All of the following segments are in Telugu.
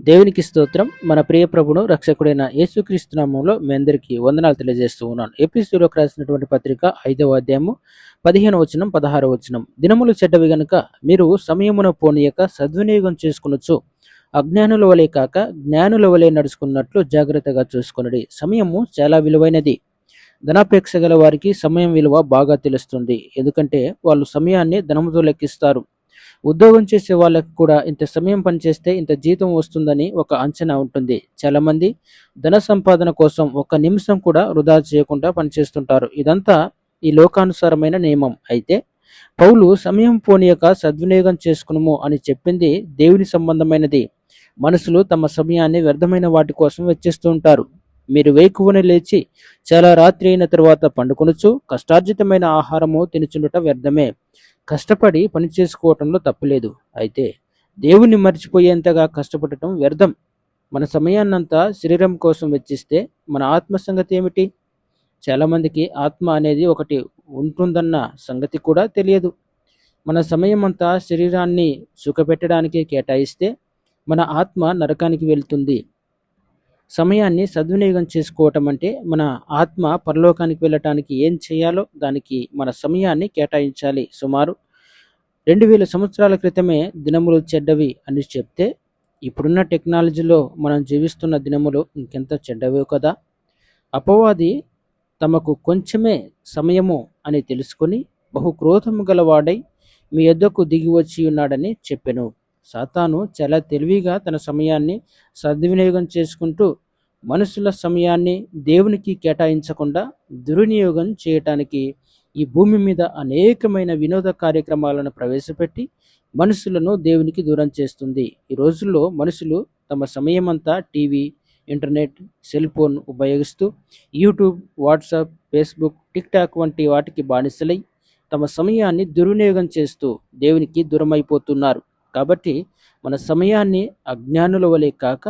దేవునికి స్తోత్రం. మన ప్రియ ప్రభును రక్షకుడైన యేసుక్రీస్తు నామంలో మీ అందరికీ వందనాలు తెలియజేస్తూ ఉన్నాను. ఎపిసోడ్లోకి రాసినటువంటి పత్రిక ఐదవ అధ్యాయము పదిహేను వచనం పదహారు వచనం. దినములు చెడ్డవి గనుక మీరు సమయమున పోనీయక సద్వినియోగం చేసుకునొచ్చు. అజ్ఞానుల వలె కాక జ్ఞానుల వలె నడుచుకున్నట్లు జాగ్రత్తగా చూసుకునడి. సమయము చాలా విలువైనది. ధనాపేక్ష గల వారికి సమయం విలువ బాగా తెలుస్తుంది. ఎందుకంటే వాళ్ళు సమయాన్ని ధనముతో లెక్కిస్తారు. ఉద్యోగం చేసే వాళ్ళకి కూడా ఇంత సమయం పనిచేస్తే ఇంత జీతం వస్తుందని ఒక అంచనా ఉంటుంది. చాలామంది ధన సంపాదన కోసం ఒక నిమిషం కూడా వృధా చేయకుండా పనిచేస్తుంటారు. ఇదంతా ఈ లోకానుసారమైన నియమం. అయితే పౌలు సమయం పోనీయక సద్వినియోగం చేసుకునము అని చెప్పింది దేవుని సంబంధమైనది. మనుషులు తమ సమయాన్ని వ్యర్థమైన వాటి కోసం వెచ్చిస్తూ ఉంటారు. మీరు వేకువని లేచి చాలా రాత్రి అయిన తరువాత పండుకొనొచ్చు కష్టార్జితమైన ఆహారము తినుచుండుట వ్యర్థమే. కష్టపడి పని చేసుకోవటంలో తప్పులేదు. అయితే దేవుణ్ణి మర్చిపోయేంతగా కష్టపడటం వ్యర్థం. మన సమయాన్నంతా శరీరం కోసం వెచ్చిస్తే మన ఆత్మ సంగతి ఏమిటి? చాలామందికి ఆత్మ అనేది ఒకటి ఉంటుందన్న సంగతి కూడా తెలియదు. మన సమయం అంతా శరీరాన్ని సుఖపెట్టడానికి కేటాయిస్తే మన ఆత్మ నరకానికి వెళ్తుంది. సమయాన్ని సద్వినియోగం చేసుకోవటం అంటే మన ఆత్మ పరలోకానికి వెళ్ళటానికి ఏం చేయాలో దానికి మన సమయాన్ని కేటాయించాలి. సుమారు రెండు వేల సంవత్సరాల క్రితమే దినములు చెడ్డవి అని చెప్తే ఇప్పుడున్న టెక్నాలజీలో మనం జీవిస్తున్న దినములు ఇంకెంత చెడ్డవో కదా. అపవాది తమకు కొంచెమే సమయము అని తెలుసుకొని బహు క్రోధము గలవాడై మీ యొద్దకు దిగి వచ్చి ఉన్నాడని చెప్పెను. సాతాను చాలా తెలివిగా తన సమయాన్ని సద్వినియోగం చేసుకుంటూ మనుషుల సమయాన్ని దేవునికి కేటాయించకుండా దుర్వినియోగం చేయటానికి ఈ భూమి మీద అనేకమైన వినోద కార్యక్రమాలను ప్రవేశపెట్టి మనుషులను దేవునికి దూరం చేస్తుంది. ఈ రోజుల్లో మనుషులు తమ సమయమంతా టీవీ ఇంటర్నెట్ సెల్ ఫోన్ ఉపయోగిస్తూ యూట్యూబ్ వాట్సాప్ ఫేస్బుక్ టిక్టాక్ వంటి వాటికి బానిసలై తమ సమయాన్ని దుర్వినియోగం చేస్తూ దేవునికి దూరమైపోతున్నారు. కాబట్టి మన సమయాన్ని అజ్ఞానుల వలె కాక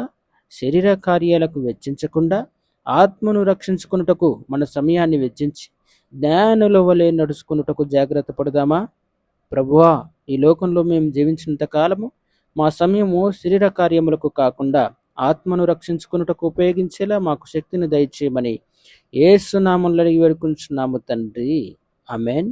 శరీర కార్యాలకు వెచ్చించకుండా ఆత్మను రక్షించుకున్నటకు మన సమయాన్ని వెచ్చించి జ్ఞానుల వలె నడుచుకున్నటకు జాగ్రత్త పడదామా? ప్రభువా ఈ లోకంలో మేము జీవించినంత కాలము మా సమయము శరీర కార్యములకు కాకుండా ఆత్మను రక్షించుకున్నటకు ఉపయోగించేలా మాకు శక్తిని దయచేయమని ఏసునామంలో అడిగి వేడుకుంటున్నాము తండ్రి. అమెన్